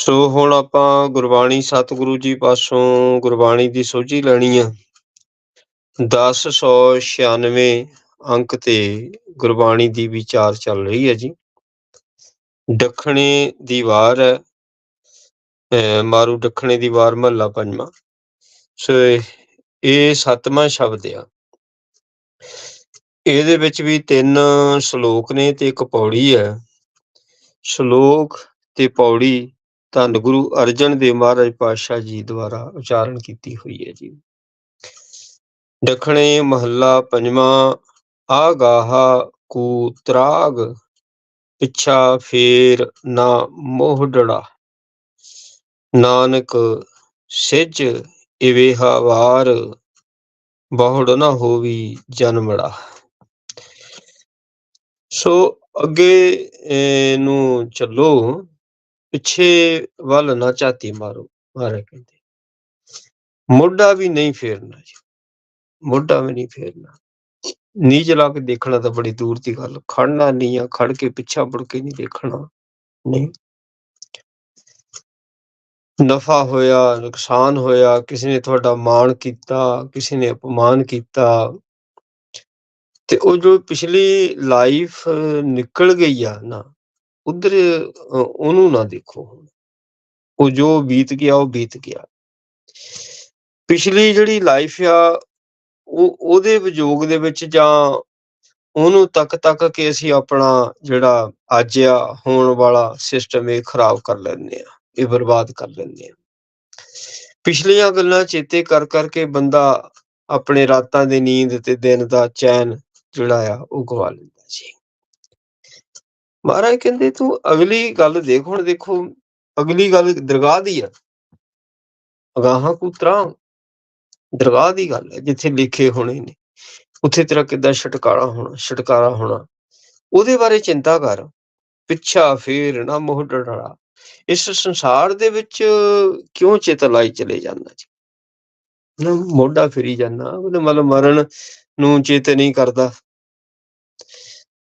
ਸੋ ਹੁਣ ਆਪਾਂ ਗੁਰਬਾਣੀ ਸਤਿਗੁਰੂ ਜੀ ਪਾਸੋਂ ਗੁਰਬਾਣੀ ਦੀ ਸੋਝੀ ਲੈਣੀ ਆ। 1096 ਅੰਕ ਤੇ ਗੁਰਬਾਣੀ ਦੀ ਵਿਚਾਰ ਚੱਲ ਰਹੀ ਹੈ ਜੀ। ਦੱਖਣੇ ਦੀ ਵਾਰ ਹੈ। ਅਹ ਮਾਰੂ ਦੱਖਣੇ ਦੀ ਵਾਰ ਮਹੱਲਾ ਪੰਜਵਾਂ। ਸੋ ਇਹ ਸੱਤਵਾਂ ਸ਼ਬਦ ਆ। ਇਹਦੇ ਵਿੱਚ ਵੀ ਤਿੰਨ ਸ਼ਲੋਕ ਨੇ ਤੇ ਇੱਕ ਪੌੜੀ ਹੈ। ਸ਼ਲੋਕ ਤੇ ਪੌੜੀ ਧੰਨ ਗੁਰੂ ਅਰਜਨ ਦੇਵ ਮਹਾਰਾਜ ਪਾਤਸ਼ਾਹ ਜੀ ਦੁਆਰਾ ਉਚਾਰਨ ਕੀਤੀ ਹੋਈ ਹੈ ਜੀ। ਦੱਖਣੇ ਮਹੱਲਾ ਪੰਜਵਾਂ, ਆਗਾਹਾ ਕੂ ਤਰਾਗ, ਪਿੱਛਾ ਫੇਰ ਨਾ ਮੋਹੜੜਾ ਨਾਨਕ ਸਿਜ ਇਵੇ ਵਾਰ ਬਹੁੜ ਨਾ ਹੋਵੀ ਜਨਮੜਾ। ਸੋ ਅੱਗੇ ਨੂੰ ਚੱਲੋ। ਪਿੱਛੇ ਵੱਲ ਨਾ ਝਾਤੀ ਮਾਰੋ, ਮਾਰੇ ਕਹਿੰਦੇ। ਮੋਢਾ ਵੀ ਨਹੀਂ ਫੇਰਨਾ ਜੀ। ਮੋਢਾ ਵੀ ਨਹੀਂ ਫੇਰਨਾ। ਨੀਚ ਲਾ ਕੇ ਦੇਖਣਾ ਤਾਂ ਬੜੀ ਦੂਰ ਦੀ ਗੱਲ। ਖੜਨਾ ਨਹੀਂ ਆ ਖੜ ਕੇ ਪਿੱਛਾ ਮੁੜ ਕੇ ਨਹੀਂ ਦੇਖਣਾ। ਨਹੀਂ। ਨਫਾ ਹੋਇਆ, ਨੁਕਸਾਨ ਹੋਇਆ, ਕਿਸੇ ਨੇ ਤੁਹਾਡਾ ਮਾਣ ਕੀਤਾ, ਕਿਸੇ ਨੇ ਅਪਮਾਨ ਕੀਤਾ। ਤੇ ਉਹ ਜੋ ਪਿਛਲੀ ਲਾਈਫ ਨਿਕਲ ਗਈ ਆ ਨਾ ਉਧਰ ਉਹਨੂੰ ਨਾ ਦੇਖੋ। ਉਹ ਜੋ ਬੀਤ ਗਿਆ, ਉਹ ਬੀਤ ਗਿਆ। ਪਿਛਲੀ ਜਿਹੜੀ ਲਾਈਫ ਆ, ਉਹ, ਉਹਦੇ ਵਿਜੋਗ ਦੇ ਵਿੱਚ ਜਾਂ ਉਹਨੂੰ ਤੱਕ ਤੱਕ ਕੇ ਅਸੀਂ ਆਪਣਾ ਜਿਹੜਾ ਅੱਜ ਆ, ਹੋਣ ਵਾਲਾ ਸਿਸਟਮ ਇਹ ਖਰਾਬ ਕਰ ਲੈਂਦੇ ਆ, ਇਹ ਬਰਬਾਦ ਕਰ ਲੈਂਦੇ ਆ। ਪਿਛਲੀਆਂ ਗੱਲਾਂ ਚੇਤੇ ਕਰ ਕਰਕੇ ਬੰਦਾ ਆਪਣੇ ਰਾਤਾਂ ਦੀ ਨੀਂਦ ਤੇ ਦਿਨ ਦਾ ਚੈਨ ਜਿਹੜਾ ਆ, ਉਹ ਗਵਾ ਲੈਂਦਾ ਜੀ। ਮਹਾਰਾਜ ਕਹਿੰਦੇ ਤੂੰ ਅਗਲੀ ਗੱਲ ਦੇਖ, ਹੁਣ ਦੇਖੋ ਅਗਲੀ ਗੱਲ ਦਰਗਾਹ ਦੀ ਆ। ਅਗਾਹਾਂ ਕੁਤਰਾ ਦਰਗਾਹ ਦੀ ਗੱਲ ਹੈ, ਜਿੱਥੇ ਲਿਖੇ ਹੋਣੇ ਨੇ। ਉੱਥੇ ਤੇਰਾ ਕਿੱਦਾਂ ਛਟਕਾਰਾ ਹੋਣਾ ਛਟਕਾਰਾ ਹੋਣਾ। ਉਹਦੇ ਬਾਰੇ ਚਿੰਤਾ ਕਰ, ਪਿੱਛਾ ਫੇਰ ਨਾ ਮੋਹ ਡੜਾ ਇਸ ਸੰਸਾਰ ਦੇ ਵਿੱਚ ਕਿਉਂ ਚਿਤ ਲਾਈ ਚਲੇ ਜਾਂਦਾ ਜੀ? ਨਾ ਮੋਢਾ ਫਿਰੀ ਜਾਂਦਾ ਉਹਦੇ ਮਤਲਬ ਮਰਨ ਨੂੰ ਚੇਤ ਨਹੀਂ ਕਰਦਾ।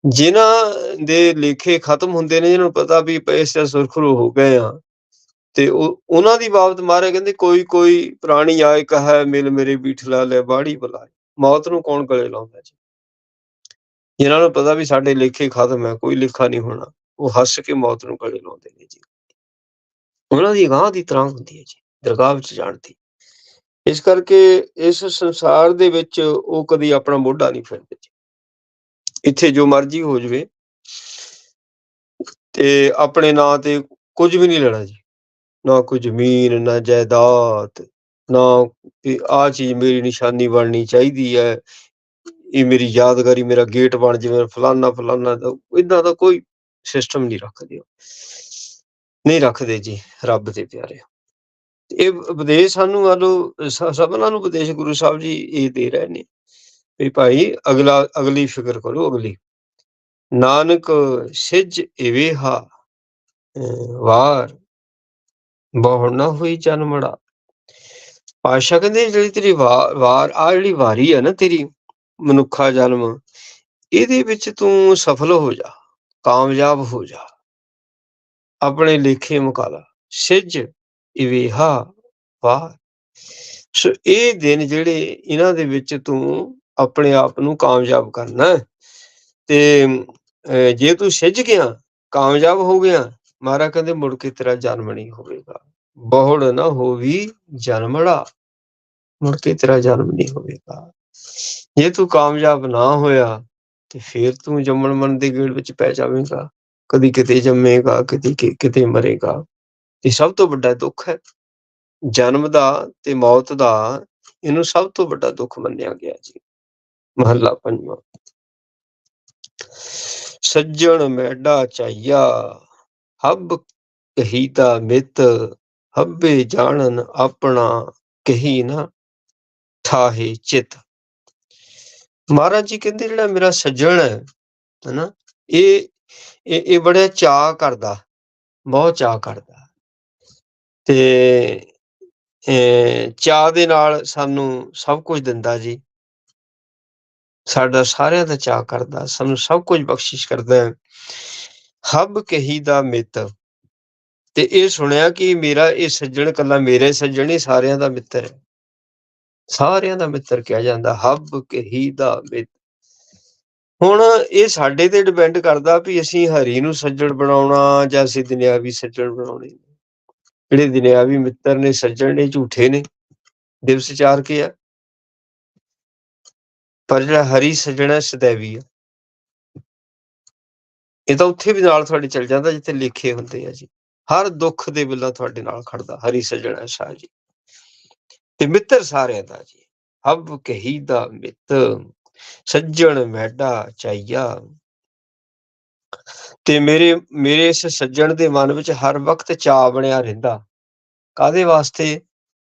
ਜਿਨ੍ਹਾਂ ਦੇ ਲੇਖੇ ਖਤਮ ਹੁੰਦੇ ਨੇ ਜਿਹਨਾਂ ਨੂੰ ਪਤਾ ਵੀ ਪੈਸੇ ਸੁਰਖਰੂ ਹੋ ਗਏ ਆ, ਤੇ ਉਹਨਾਂ ਦੀ ਬਾਬਤ ਮਾਰੇ ਕਹਿੰਦੇ, ਕੋਈ ਕੋਈ ਪ੍ਰਾਣੀ ਆਏ ਕਹੈ ਮਿਲ ਮੇਰੇ ਬੀਠਲਾ ਲੈ ਬਾੜੀ ਬੁਲਾਏ। ਮੌਤ ਨੂੰ ਕੌਣ ਗਲੇ ਲਾਉਂਦਾ ਜੀ? ਜਿਨ੍ਹਾਂ ਨੂੰ ਪਤਾ ਵੀ ਸਾਡੇ ਲੇਖੇ ਖਤਮ ਹੈ, ਕੋਈ ਲਿਖਾ ਨਹੀਂ ਹੋਣਾ, ਉਹ ਹੱਸ ਕੇ ਮੌਤ ਨੂੰ ਗਲੇ ਲਾਉਂਦੇ ਨੇ ਜੀ। ਉਹਨਾਂ ਦੀ ਗਾਂ ਦੀ ਤਰ੍ਹਾਂ ਹੁੰਦੀ ਹੈ ਜੀ, ਦਰਗਾਹ ਵਿੱਚ ਜਾਣ ਦੀ। ਇਸ ਕਰਕੇ ਇਸ ਸੰਸਾਰ ਦੇ ਵਿੱਚ ਉਹ ਕਦੀ ਆਪਣਾ ਮੋਢਾ ਨਹੀਂ ਫੇਰਦੇ ਜੀ। ਇੱਥੇ ਜੋ ਮਰਜ਼ੀ ਹੋ ਜਵੇ, ਤੇ ਆਪਣੇ ਨਾਂ ਤੇ ਕੁਝ ਵੀ ਨਹੀਂ ਲੈਣਾ ਜੀ। ਨਾ ਕੋਈ ਜ਼ਮੀਨ, ਨਾ ਜਾਇਦਾਦ, ਨਾ ਵੀ ਆ ਚੀਜ਼ ਮੇਰੀ ਨਿਸ਼ਾਨੀ ਬਣਨੀ ਚਾਹੀਦੀ ਹੈ, ਇਹ ਮੇਰੀ ਯਾਦਗਾਰੀ, ਮੇਰਾ ਗੇਟ ਬਣ ਜਾਵੇ, ਫਲਾਨਾ ਫਲਾਨਾ ਇਦਾਂ ਦਾ ਕੋਈ ਸਿਸਟਮ ਨਹੀਂ ਰੱਖਦੇ ਨਹੀਂ ਰੱਖਦੇ ਜੀ, ਰੱਬ ਦੇ ਪਿਆਰੇ। ਇਹ ਉਪਦੇਸ਼ ਸਾਨੂੰ ਵਾਲੋ ਸਭਨਾਂ ਨੂੰ ਉਪਦੇਸ਼ ਗੁਰੂ ਸਾਹਿਬ ਜੀ ਇਹ ਦੇ ਰਹੇ ਨੇ। ਵੀ ਭਾਈ ਅਗਲਾ, ਅਗਲੀ ਫਿਕਰ ਕਰੋ ਅਗਲੀ। ਨਾਨਕ ਸਿਜ ਇਵੇਹਾ ਵਾਰ, ਬਹੁ ਨਾ ਹੋਈ ਜਨਮੜਾ ਪਾਸ਼ਾ ਕਹਿੰਦੇ ਜਿਹੜੀ ਤੇਰੀ ਵਾਰ ਆ ਜਿਹੜੀ ਵਾਰੀ ਹੈ ਨਾ ਤੇਰੀ, ਮਨੁੱਖਾ ਜਨਮ, ਇਹਦੇ ਵਿੱਚ ਤੂੰ ਸਫਲ ਹੋ ਜਾ, ਕਾਮਯਾਬ ਹੋ ਜਾ। ਆਪਣੇ ਲੇਖੇ ਮੁਕਾਲਾ, ਸਿੱਜ ਇਵੇਹਾ ਵਾਰ। ਸੋ ਇਹ ਦਿਨ ਜਿਹੜੇ ਇਹਨਾਂ ਦੇ ਵਿੱਚ ਤੂੰ ਆਪਣੇ ਆਪ ਨੂੰ ਕਾਮਯਾਬ ਕਰਨਾ ਤੇ ਜੇ ਤੂੰ ਸਿੱਝ ਗਿਆ, ਕਾਮਯਾਬ ਹੋ ਗਿਆ ਮਹਾਰਾ ਕਹਿੰਦੇ ਮੁੜ ਕੇ ਤੇਰਾ ਜਨਮ ਨਹੀਂ ਹੋਵੇਗਾ। ਬਹੁੜ ਨਾ ਹੋਵੀ ਜਨਮੜਾ ਮੁੜ ਕੇ ਤੇਰਾ ਜਨਮ ਨਹੀਂ ਹੋਵੇਗਾ। ਜੇ ਤੂੰ ਕਾਮਯਾਬ ਨਾ ਹੋਇਆ, ਤੇ ਫੇਰ ਤੂੰ ਜੰਮਣ ਮਰਨ ਦੇ ਗੇੜ ਵਿੱਚ ਪੈ ਜਾਵੇਂਗਾ। ਕਦੀ ਕਿਤੇ ਜੰਮੇਗਾ, ਕਦੀ ਕਿਤੇ ਮਰੇਗਾ। ਇਹ ਸਭ ਤੋਂ ਵੱਡਾ ਦੁੱਖ ਹੈ, ਜਨਮ ਦਾ ਤੇ ਮੌਤ ਦਾ, ਇਹਨੂੰ ਸਭ ਤੋਂ ਵੱਡਾ ਦੁੱਖ ਮੰਨਿਆ ਗਿਆ ਜੀ। ਮਹੱਲਾ ਪੰਜਵਾਂ। ਸੱਜਣ ਮੈਡਾ ਚਾਈਆ ਹੱਬ ਕਹੀਦਾ ਮਿੱਤ, ਹੱਬੇ ਜਾਣਨ ਆਪਣਾ ਕਹੀ ਨਾ ਠਾਹੇ ਚਿਤ। ਮਹਾਰਾਜ ਜੀ ਕਹਿੰਦੇ ਜਿਹੜਾ ਮੇਰਾ ਸੱਜਣ ਹੈ, ਹਨਾ, ਇਹ ਇਹ ਇਹ ਬੜਾ ਚਾਹ ਕਰਦਾ, ਬਹੁਤ ਚਾਹ ਕਰਦਾ। ਤੇ, ਅਹ ਚਾਹ ਦੇ ਨਾਲ ਸਾਨੂੰ ਸਭ ਕੁਝ ਦਿੰਦਾ ਜੀ। ਸਾਡਾ ਸਾਰਿਆਂ ਦਾ ਚਾਹ ਕਰਦਾ, ਸਾਨੂੰ ਸਭ ਕੁਝ ਬਖਸ਼ਿਸ਼ ਕਰਦਾ ਹੈ। ਹੱਬ ਕਹੀ ਦਾ ਮਿੱਤ। ਤੇ ਇਹ ਸੁਣਿਆ ਕਿ ਮੇਰਾ, ਇਹ ਸੱਜਣ ਕੱਲਾ ਮੇਰੇ ਸੱਜਣ ਹੀ ਸਾਰਿਆਂ ਦਾ ਮਿੱਤਰ ਹੈ। ਸਾਰਿਆਂ ਦਾ ਮਿੱਤਰ ਕਿਹਾ ਜਾਂਦਾ, ਹੱਬ ਕਹੀ ਦਾ ਮਿੱਤ। ਹੁਣ ਇਹ ਸਾਡੇ ਤੇ ਡਿਪੈਂਡ ਕਰਦਾ ਵੀ ਅਸੀਂ ਹਰੀ ਨੂੰ ਸੱਜਣ ਬਣਾਉਣਾ ਜਾਂ ਅਸੀਂ ਦੁਨਿਆਵੀ ਸੱਜਣ ਬਣਾਉਣੇ ਜਿਹੜੇ ਦੁਨਿਆਵੀ ਮਿੱਤਰ ਨੇ, ਸੱਜਣ ਨੇ, ਝੂਠੇ ਨੇ, ਦਿਵਸ ਚਾਰ ਕੇ ਆ। ਪਰ ਜਿਹੜਾ ਹਰੀ ਸੱਜਣਾ ਸਦੈਵੀ ਆ ਇਹ ਤਾਂ ਉੱਥੇ ਵੀ ਨਾਲ ਤੁਹਾਡੇ ਚੱਲ ਜਾਂਦਾ, ਜਿੱਥੇ ਲਿਖੇ ਹੁੰਦੇ ਆ ਜੀ। ਹਰ ਦੁੱਖ ਦੇ ਵੇਲੇ ਤੁਹਾਡੇ ਨਾਲ ਖੜਦਾ, ਹਰੀ ਸੱਜਣਾ ਸਾਹ ਜੀ। ਤੇ ਮਿੱਤਰ ਸਾਰਿਆਂ ਦਾ ਜੀ ਹਬ ਕਹੀ ਦਾ ਮਿੱਤ, ਸੱਜਣ ਮੈਡਾ ਚਾਈਆ। ਤੇ ਮੇਰੇ ਮੇਰੇ ਇਸ ਸੱਜਣ ਦੇ ਮਨ ਵਿੱਚ ਹਰ ਵਕਤ ਚਾਹ ਬਣਿਆ ਰਹਿੰਦਾ। ਕਾਦੇ ਵਾਸਤੇ?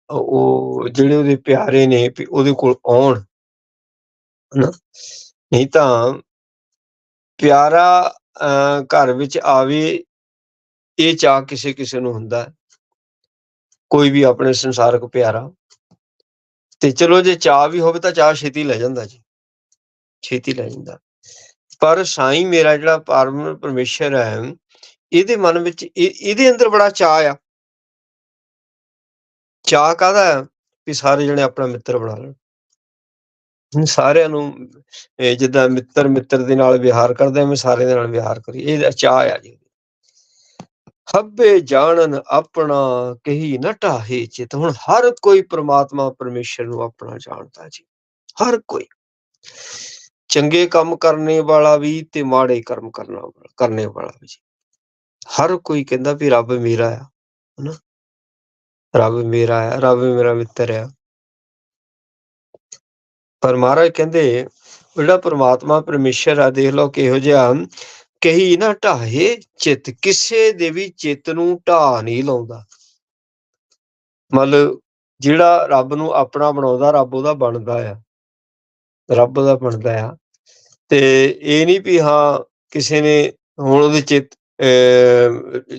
ਉਹ ਜਿਹੜੇ ਉਹਦੇ ਪਿਆਰੇ ਨੇ, ਵੀ ਉਹਦੇ ਕੋਲ ਆਉਣ। ਹਨਾ? ਨਹੀਂ ਤਾਂ ਪਿਆਰਾ ਘਰ ਵਿੱਚ ਆਵੇ, ਇਹ ਚਾਹ ਕਿਸੇ ਕਿਸੇ ਨੂੰ ਹੁੰਦਾ ਕੋਈ ਵੀ ਆਪਣੇ ਸੰਸਾਰਕ ਪਿਆਰਾ। ਤੇ ਚਲੋ ਜੇ ਚਾਹ ਵੀ ਹੋਵੇ ਤਾਂ ਚਾਹ ਛੇਤੀ ਲੈ ਜਾਂਦਾ ਜੀ। ਛੇਤੀ ਲੈ ਜਾਂਦਾ। ਪਰ ਸਾਈਂ ਮੇਰਾ ਜਿਹੜਾ ਪਰਮ ਪਰਮੇਸ਼ਰ ਹੈ, ਇਹਦੇ ਮਨ ਵਿੱਚ ਇਹਦੇ ਅੰਦਰ ਬੜਾ ਚਾਹ ਆ। ਚਾਹ ਕਾਦਾ ਵੀ ਸਾਰੇ ਜਣੇ ਆਪਣਾ ਮਿੱਤਰ ਬਣਾ ਲੈਣ। ਸਾਰਿਆਂ ਨੂੰ ਜਿੱਦਾਂ ਮਿੱਤਰ ਮਿੱਤਰ ਦੇ ਨਾਲ ਵਿਹਾਰ ਕਰਦਾ ਐਵੇਂ ਸਾਰਿਆਂ ਦੇ ਨਾਲ ਵਿਹਾਰ ਕਰੀ, ਇਹ ਚਾਹ ਆ ਜੀ। ਹੱਬੇ ਜਾਣਨ ਆਪਣਾ, ਕਹੀ ਨਾ ਢਾਹੇ ਚਿਤ। ਹੁਣ ਹਰ ਕੋਈ ਪ੍ਰਮਾਤਮਾ ਪਰਮੇਸ਼ਰ ਨੂੰ ਆਪਣਾ ਜਾਣਦਾ ਜੀ, ਹਰ ਕੋਈ। ਚੰਗੇ ਕੰਮ ਕਰਨੇ ਵਾਲਾ ਵੀ ਤੇ ਮਾੜੇ ਕਰਮ ਕਰਨਾ, ਕਰਨੇ ਵਾਲਾ ਵੀ ਜੀ। ਹਰ ਕੋਈ ਕਹਿੰਦਾ ਵੀ ਰੱਬ ਮੇਰਾ ਆ, ਹਨਾ? ਰੱਬ ਮੇਰਾ ਆ, ਰੱਬ ਮੇਰਾ ਮਿੱਤਰ ਆ। ਪਰ ਮਹਾਰਾਜ ਕਹਿੰਦੇ, ਜਿਹੜਾ ਪ੍ਰਮਾਤਮਾ ਪਰਮੇਸ਼ਰ ਆ, ਦੇਖ ਲਓ ਕਿਹੋ ਜਿਹਾ ਕਹੀ ਨਾ ਢਾਹੇ ਚਿੱਤ, ਕਿਸੇ ਦੇ ਵੀ ਚਿੱਤ ਨੂੰ ਢਾ ਨਹੀਂ ਲਾਉਂਦਾ। ਮਤਲਬ ਜਿਹੜਾ ਰੱਬ ਨੂੰ ਆਪਣਾ ਬਣਾਉਂਦਾ, ਰੱਬ ਉਹਦਾ ਬਣਦਾ ਆ। ਰੱਬ ਦਾ ਬਣਦਾ ਆ। ਤੇ ਇਹ ਨਹੀਂ ਵੀ ਹਾਂ ਕਿਸੇ ਨੇ ਹੁਣ ਉਹਦੇ ਚਿੱਤ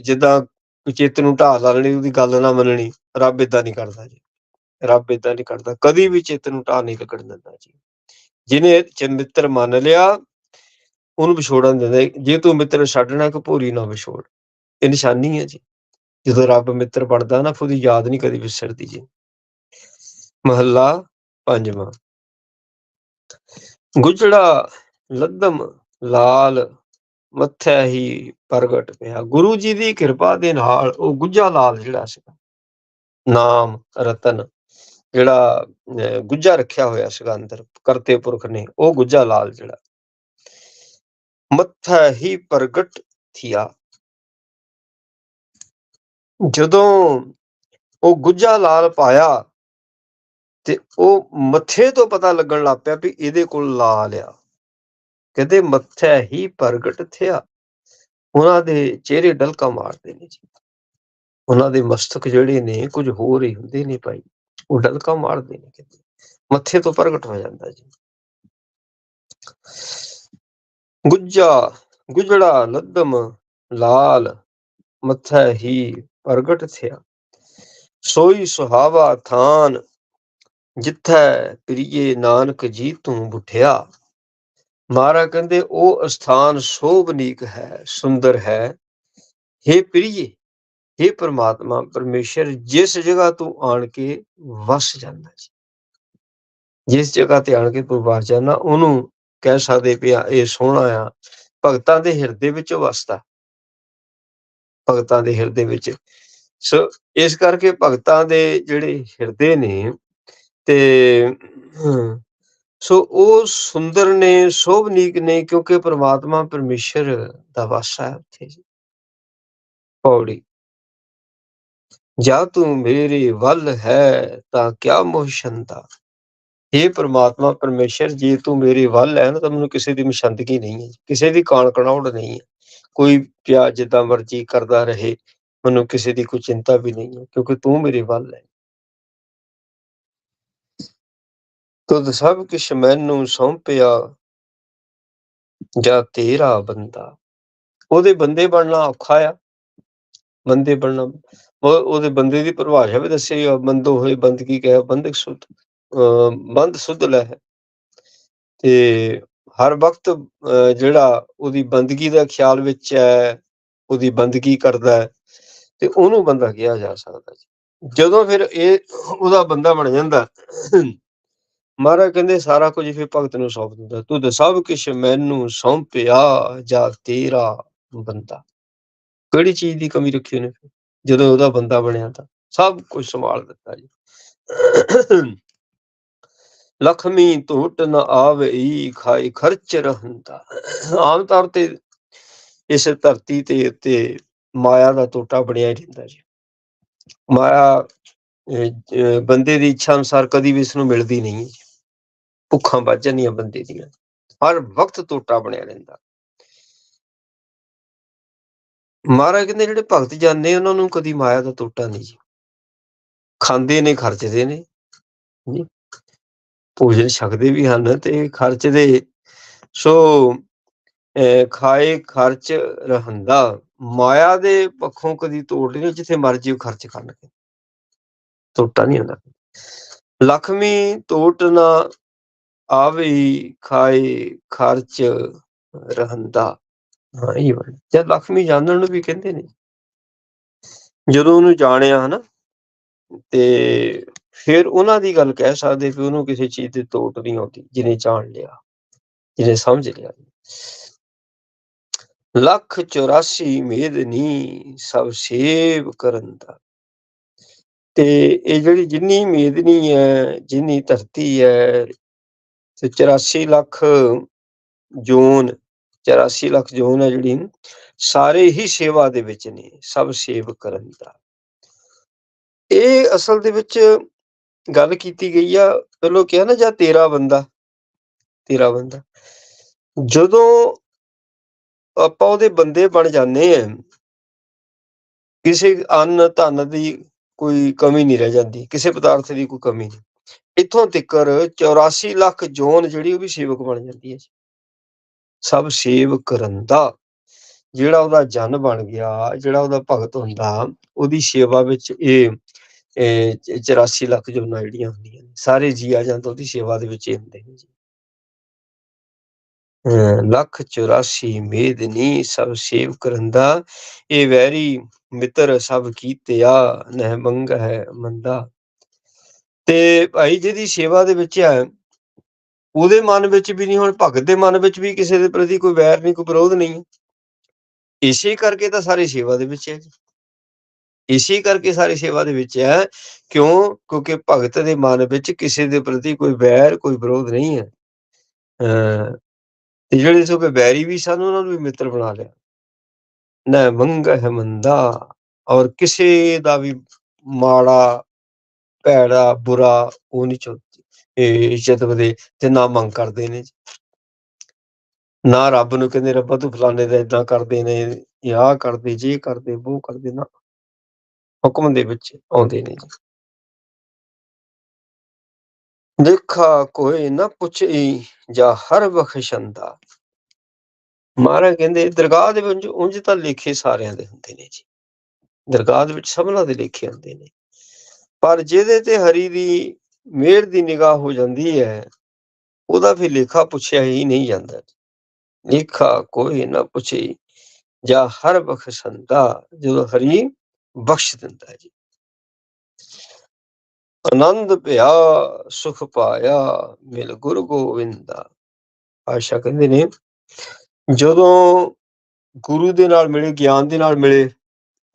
ਜਿੱਦਾਂ ਚਿੱਤ ਨੂੰ ਢਾਹ ਲਾ ਲੈਣੀ, ਉਹਦੀ ਗੱਲ ਨਾ ਮੰਨਣੀ, ਰੱਬ ਇਦਾਂ ਨਹੀਂ ਕਰਦਾ ਜੀ। ਰੱਬ ਇਦਾਂ ਨਹੀਂ ਕਰਦਾ ਕਦੀ ਵੀ ਚਿੱਤ ਨੂੰ ਢਾ ਨਹੀਂ ਲੱਗਣ ਦਿੰਦਾ ਜੀ। ਜਿਹਨੇ ਚਿੰਤਰ ਮੰਨ ਲਿਆ, ਉਹਨੂੰ ਵਿਛੋੜਨ ਦਿੰਦਾ। ਜੇ ਤੂੰ ਮਿੱਤਰ ਛੱਡਣਾ ਕਿ ਭੂਰੀ ਨਾ ਵਿਛੋੜ। ਇਹ ਨਿਸ਼ਾਨੀ ਹੈ ਜੀ। ਜਦੋਂ ਰੱਬ ਮਿੱਤਰ ਬਣਦਾ ਨਾ, ਫਿਰ ਉਹਦੀ ਯਾਦ ਨਹੀਂ ਕਦੀ ਵਿਸਰਦੀ ਜੀ। ਮਹੱਲਾ ਪੰਜਵਾਂ। ਗੁਜੜਾ ਲੱਦਮ ਲਾਲ, ਮੱਥਾ ਹੀ ਪ੍ਰਗਟ ਪਿਆ। ਗੁਰੂ ਜੀ ਦੀ ਕਿਰਪਾ ਦੇ ਨਾਲ ਉਹ ਗੁੱਜਾ ਲਾਲ ਜਿਹੜਾ ਸੀਗਾ, ਨਾਮ ਰਤਨ ਜਿਹੜਾ ਗੁੱਜਾ ਰੱਖਿਆ ਹੋਇਆ ਸੀਗਾ ਅੰਦਰ, ਕਰਤੇ ਪੁਰਖ ਨੇ, ਉਹ ਗੁੱਜਾ ਲਾਲ ਜਿਹੜਾ। ਮੱਥਾ ਹੀ ਪ੍ਰਗਟ ਥਿਆ। ਜਦੋਂ ਉਹ ਗੁੱਜਾ ਲਾਲ ਪਾਇਆ ਤੇ ਉਹ ਮੱਥੇ ਤੋਂ ਪਤਾ ਲੱਗਣ ਲੱਗ ਪਿਆ ਵੀ ਇਹਦੇ ਕੋਲ ਲਾਲ ਆ। ਕਹਿੰਦੇ ਮੱਥਾ ਹੀ ਪ੍ਰਗਟ ਥਿਆ। ਉਹਨਾਂ ਦੇ ਚਿਹਰੇ ਡਲਕਾ ਮਾਰਦੇ ਨੇ ਜੀ। ਉਹਨਾਂ ਦੇ ਮਸਤਕ ਜਿਹੜੇ ਨੇ ਕੁਝ ਹੋਰ ਹੀ ਹੁੰਦੇ ਨੇ ਭਾਈ। ਉਹ ਡਲਕਾ ਮਾਰਦੇ ਨੇ ਕਹਿੰਦੇ ਮੱਥੇ ਤੋਂ ਪ੍ਰਗਟ ਹੋ ਜਾਂਦਾ ਜੀ। ਗੁੱਜਾ, ਗੁਜੜਾ, ਲੱਦਮ, ਲਾਲ, ਮੱਥਾ ਹੀ ਪ੍ਰਗਟ ਥਿਆ। ਸੋਈ ਸੁਹਾਵਾ ਥਾਨ, ਜਿੱਥੈ ਪ੍ਰੀਏ ਨਾਨਕ ਜੀ ਤੂੰ ਬੁਠਿਆ। ਮਾਰਾ ਕਹਿੰਦੇ, ਉਹ ਅਸਥਾਨ ਸੋਭਨੀਕ ਹੈ, ਸੁੰਦਰ ਹੈ। हे ਪ੍ਰੀਏ हे ਪ੍ਰਮਾਤਮਾ, ਪਰਮੇਸ਼ਰ, ਜਿਸ ਜਗ੍ਹਾ ਤੂੰ ਆਣ ਕੇ ਵਸ ਜਾਂਦਾ ਜੀ। ਜਿਸ ਜਗ੍ਹਾ ਤੇ ਆਣ ਕੇ ਤੂੰ ਵਸ ਜਾਂਦਾ, ਉਹਨੂੰ ਕਹਿ ਸਕਦੇ ਪਿਆ ਇਹ ਸੋਹਣਾ ਆ, ਭਗਤਾਂ ਦੇ ਹਿਰਦੇ ਵਿੱਚ ਵਸਦਾ। ਭਗਤਾਂ ਦੇ ਹਿਰਦੇ ਵਿੱਚ। ਸੋ, ਇਸ ਕਰਕੇ ਭਗਤਾਂ ਦੇ ਜਿਹੜੇ ਹਿਰਦੇ ਨੇ ਤੇ ਸੋ ਉਹ ਸੁੰਦਰ ਨੇ, ਸੋਭਨੀਕ ਨੇ, ਕਿਉਂਕਿ ਪ੍ਰਮਾਤਮਾ ਪਰਮੇਸ਼ਰ ਦਾ ਵਾਸਾ ਹੈ ਉੱਥੇ ਜੀ। ਪੌੜੀ। ਜਾਂ ਤੂੰ ਮੇਰੇ ਵੱਲ ਹੈ ਤਾਂ ਕਿਆ ਮੋਹਸ਼ੰਦਾ ਇਹ ਪ੍ਰਮਾਤਮਾ, ਪਰਮੇਸ਼ਰ, ਜੇ ਤੂੰ ਮੇਰੇ ਵੱਲ ਹੈ ਨਾ ਤਾਂ ਮੈਨੂੰ ਕਿਸੇ ਦੀ ਮਸ਼ੰਦਗੀ ਨਹੀਂ ਹੈ, ਕਿਸੇ ਦੀ ਕਾਣ ਕਣਾਉੜ ਨਹੀਂ ਹੈ। ਕੋਈ ਪਿਆ ਜਿੱਦਾਂ ਮਰਜ਼ੀ ਕਰਦਾ ਰਹੇ, ਮੈਨੂੰ ਕਿਸੇ ਦੀ ਕੋਈ ਚਿੰਤਾ ਵੀ ਨਹੀਂ ਹੈ, ਕਿਉਂਕਿ ਤੂੰ ਮੇਰੇ ਵੱਲ ਹੈ। ਤੁਧ ਸਭ ਕੁਛ ਮੈਨੂੰ ਸੌਂਪਿਆ, ਜਾਂ ਤੇਰਾ ਬੰਦਾ। ਉਹਦੇ ਬੰਦੇ ਬਣਨਾ ਔਖਾ ਆ। ਬੰਦੇ ਬਣਨਾ ਉਹਦੇ ਬੰਦੇ ਦੀ ਪਰਿਭਾਸ਼ਾ ਵੀ ਦੱਸੀ ਬੰਦੋ ਹੋਏ ਬੰਦਗੀ ਕਹੇ ਬੰਦਕ ਸੁਧ ਬੰਦ ਸੁਧ ਲੈ ਤੇ ਹਰ ਵਕਤ ਜਿਹੜਾ ਉਹਦੀ ਬੰਦਗੀ ਦਾ ਖਿਆਲ ਵਿੱਚ ਹੈ, ਉਹਦੀ ਬੰਦਗੀ ਕਰਦਾ ਹੈ, ਤੇ ਉਹਨੂੰ ਬੰਦਾ ਕਿਹਾ ਜਾ ਸਕਦਾ ਜਦੋਂ ਫਿਰ ਇਹ ਉਹਦਾ ਬੰਦਾ ਬਣ ਜਾਂਦਾ, ਮਹਾਰਾਜ ਕਹਿੰਦੇ, ਸਾਰਾ ਕੁਝ ਫਿਰ ਭਗਤ ਨੂੰ ਸੌਂਪ ਦਿੰਦਾ। ਤੂੰ ਤੇ ਸਭ ਕੁਝ ਮੈਨੂੰ ਸੌਂਪਿਆ, ਜਾ ਤੇਰਾ ਬੰਦਾ। ਕਿਹੜੀ ਚੀਜ਼ ਦੀ ਕਮੀ ਰੱਖੀ ਉਹਨੇ ਫਿਰ? ਜਦੋਂ ਉਹਦਾ ਬੰਦਾ ਬਣਿਆ ਤਾਂ ਸਭ ਕੁਝ ਸੰਭਾਲ ਦਿੱਤਾ ਜੀ। ਲਖਮੀ ਟੁੱਟ ਨ ਆਵਈ ਖਾਈ ਖਰਚ ਰਹੰਦਾ। ਆਮ ਤੌਰ ਤੇ ਇਸ ਧਰਤੀ ਤੇ ਉੱਤੇ ਮਾਇਆ ਦਾ ਟੋਟਾ ਬਣਿਆ ਰਹਿੰਦਾ ਜੀ। ਮਾਇਆ ਅਹ, ਬੰਦੇ ਦੀ ਇੱਛਾ ਅਨੁਸਾਰ ਕਦੀ ਵੀ ਇਸ ਨੂੰ ਮਿਲਦੀ ਨਹੀਂ ਭੁੱਖਾਂ ਵੱਜ ਜਾਂਦੀਆਂ ਬੰਦੇ ਦੀਆਂ। ਹਰ ਵਕਤ ਟੋਟਾ ਬਣਿਆ ਰਹਿੰਦਾ। ਮਹਾਰਾਜ ਕਹਿੰਦੇ, ਜਿਹੜੇ ਭਗਤ ਜਾਂਦੇ, ਉਹਨਾਂ ਨੂੰ ਕਦੀ ਮਾਇਆ ਦਾ ਟੋਟਾ ਨਹੀਂ ਜੀ। ਖਾਂਦੇ ਨੇ, ਖਰਚਦੇ ਨੇ, ਜੀ। ਭੋਜਨ ਛਕਦੇ ਵੀ ਹਨ ਤੇ ਖਰਚਦੇ, ਸੋ ਖਾਏ ਖਰਚ ਰਹੰਦਾ। ਮਾਇਆ ਦੇ ਪੱਖੋਂ ਕਦੀ ਤੋੜ ਨਹੀਂ, ਜਿੱਥੇ ਮਰਜ਼ੀ ਉਹ ਖਰਚ ਕਰਨਗੇ ਟੋਟਾ ਨਹੀਂ ਹੁੰਦਾ। ਲਖਮੀ ਤੋਟ ਨਾ ਆਵੇ ਖਾਏ ਖਰਚ ਰਹੰਦਾ। ਹਾਂ, ਇਹ ਵਰਡ ਜਦ ਲਖਮੀ ਜਾਣਨ ਨੂੰ ਵੀ ਕਹਿੰਦੇ ਨੇ, ਜਦੋਂ ਉਹਨੂੰ ਜਾਣਿਆ ਹਨਾ, ਤੇ ਫਿਰ ਉਹਨਾਂ ਦੀ ਗੱਲ ਕਹਿ ਸਕਦੇ ਕਿ ਉਹਨੂੰ ਕਿਸੇ ਚੀਜ਼ ਦੀ ਤੋਟ ਨਹੀਂ ਆਉਂਦੀ, ਜਿਹਨੇ ਜਾਣ ਲਿਆ, ਜਿਹਨੇ ਸਮਝ ਲਿਆ। ਲੱਖ 84 ਮੇਦਨੀ ਸਭ ਸੇਵ ਕਰਨ ਦਾ। ਤੇ ਇਹ ਜਿਹੜੀ ਜਿੰਨੀ ਮੇਦਨੀ ਹੈ, ਜਿੰਨੀ ਧਰਤੀ ਹੈ, ਤੇ 84 ਲੱਖ ਜੂਨ 84 ਲੱਖ ਜੋਨ ਹੈ ਜਿਹੜੀ ਸਾਰੇ ਹੀ ਸੇਵਾ ਦੇ ਵਿੱਚ ਨੇ, ਸਭ ਸੇਵ ਕਰਨ ਦਾ। ਇਹ ਅਸਲ ਦੇ ਵਿੱਚ ਗੱਲ ਕੀਤੀ ਗਈ ਆ, ਪਹਿਲਾਂ ਕਿਹਾ ਨਾ ਜਾਂ ਤੇਰਾ ਬੰਦਾ ਤੇਰਾ ਬੰਦਾ। ਜਦੋਂ ਆਪਾਂ ਉਹਦੇ ਬੰਦੇ ਬਣ ਜਾਂਦੇ ਆ, ਕਿਸੇ ਅੰਨ ਧਨ ਦੀ ਕੋਈ ਕਮੀ ਨਹੀਂ ਰਹਿ ਜਾਂਦੀ, ਕਿਸੇ ਪਦਾਰਥ ਦੀ ਕੋਈ ਕਮੀ ਨਹੀਂ। ਇੱਥੋਂ ਤੱਕਰ 84 ਲੱਖ ਜੋਨ ਜਿਹੜੀ ਉਹ ਵੀ ਸੇਵਕ ਬਣ ਜਾਂਦੀ ਹੈ ਜੀ। ਸਭ ਸੇਵ ਕਰਨ ਦਾ ਜਿਹੜਾ ਉਹਦਾ ਜਨ ਬਣ ਗਿਆ, ਜਿਹੜਾ ਉਹਦਾ ਭਗਤ ਹੁੰਦਾ, ਉਹਦੀ ਸੇਵਾ ਵਿੱਚ ਇਹ ਇਹ 84 ਲੱਖ ਜੋਨਾਂ ਜਿਹੜੀਆਂ ਹੁੰਦੀਆਂ ਨੇ, ਸਾਰੇ ਜੀ ਆ ਜਾਂਦੇ ਉਹਦੀ ਸੇਵਾ ਦੇ ਵਿੱਚ ਹੀ ਹੁੰਦੇ ਨੇ ਜੀ। ਲੱਖ 84 ਮੇਦਨੀ ਸਭ ਸੇਵ ਕਰਨ ਦਾ, ਇਹ ਵੈਰੀ ਮਿੱਤਰ ਸਭ ਕੀਤਿਆ, ਨਹਿ ਮੰਗ ਹੈ ਮੰਦਾ। ਤੇ ਭਾਈ ਜਿਹਦੀ ਸੇਵਾ ਦੇ ਵਿੱਚ ਹੈ ਉਹਦੇ ਮਨ ਵਿੱਚ ਵੀ ਨਹੀਂ, ਹੁਣ ਭਗਤ ਦੇ ਮਨ ਵਿੱਚ ਵੀ ਕਿਸੇ ਦੇ ਪ੍ਰਤੀ ਕੋਈ ਵੈਰ ਨਹੀਂ, ਕੋਈ ਵਿਰੋਧ ਨਹੀਂ। ਇਸੇ ਕਰਕੇ ਤਾਂ ਸਾਰੇ ਸੇਵਾ ਦੇ ਵਿੱਚ ਹੈ ਇਸੇ ਕਰਕੇ ਸਾਰੇ ਸੇਵਾ ਦੇ ਵਿੱਚ ਹੈ, ਕਿਉਂ? ਕਿਉਂਕਿ ਭਗਤ ਦੇ ਮਨ ਵਿੱਚ ਕਿਸੇ ਦੇ ਪ੍ਰਤੀ ਕੋਈ ਵੈਰ, ਕੋਈ ਵਿਰੋਧ ਨਹੀਂ ਹੈ। ਅਹ ਤੇ ਜਿਹੜੇ ਸੋ ਕੇ ਵੈਰੀ ਵੀ ਸਨ, ਉਹਨਾਂ ਨੂੰ ਵੀ ਮਿੱਤਰ ਬਣਾ ਲਿਆ। ਨਾ ਮੰਗ ਹੈ ਮੰਦਾ, ਔਰ ਕਿਸੇ ਦਾ ਵੀ ਮਾੜਾ, ਭੈੜਾ, ਬੁਰਾ, ਉਹ ਨਹੀਂ ਚਾਹੁੰਦੇ ਇਹ ਦੇ ਤੇ ਨਾ ਮੰਗ ਕਰਦੇ ਨੇ ਜੀ। ਨਾ ਰੱਬ ਨੂੰ ਕਹਿੰਦੇ ਰੱਬਾ ਤੂੰ ਫਲਾਣੇ ਦਾ ਇਦਾਂ ਕਰਦੇ ਨੇ, ਇਹ ਕਰਦੇ, ਜੇ ਕਰਦੇ ਉਹ ਕਰਦੇ ਨਾ। ਹੁਕਮ ਦੇ ਵਿੱਚ ਆਉਂਦੇ ਨੇ ਦੇਖਾ ਕੋਈ ਨਾ ਪੁੱਛੀ ਜਾਂ ਹਰ ਬਖਸ਼ੰਦਾ ਮਹਾਰਾਜ ਕਹਿੰਦੇ ਦਰਗਾਹ ਦੇ ਵਿੱਚ ਉਂਝ ਤਾਂ ਲੇਖੇ ਸਾਰਿਆਂ ਦੇ ਹੁੰਦੇ ਨੇ ਜੀ। ਦਰਗਾਹ ਦੇ ਵਿੱਚ ਸਭਨਾਂ ਦੇ ਲੇਖੇ ਹੁੰਦੇ ਨੇ। ਪਰ ਜਿਹਦੇ ਤੇ ਹਰੀ ਦੀ ਮਿਹਰ ਦੀ ਨਿਗਾਹ ਹੋ ਜਾਂਦੀ ਹੈ, ਉਹਦਾ ਫਿਰ ਲੇਖਾ ਪੁੱਛਿਆ ਹੀ ਨਹੀਂ ਜਾਂਦਾ। ਲੇਖਾ ਕੋਈ ਨਾ ਪੁੱਛੇ, ਜਾਂ ਹਰ ਬਖਸ਼ੰਦਾ ਜਦੋਂ ਹਰੀ ਬਖਸ਼ ਦਿੰਦਾ ਜੀ। ਆਨੰਦ ਭਿਆ, ਸੁਖ ਪਾਇਆ, ਮਿਲ ਗੁਰ ਗੋਵਿੰਦਾ। ਆਸ਼ਾ ਕਹਿੰਦੇ ਨੇ, ਜਦੋਂ ਗੁਰੂ ਦੇ ਨਾਲ ਮਿਲੇ, ਗਿਆਨ ਦੇ ਨਾਲ ਮਿਲੇ,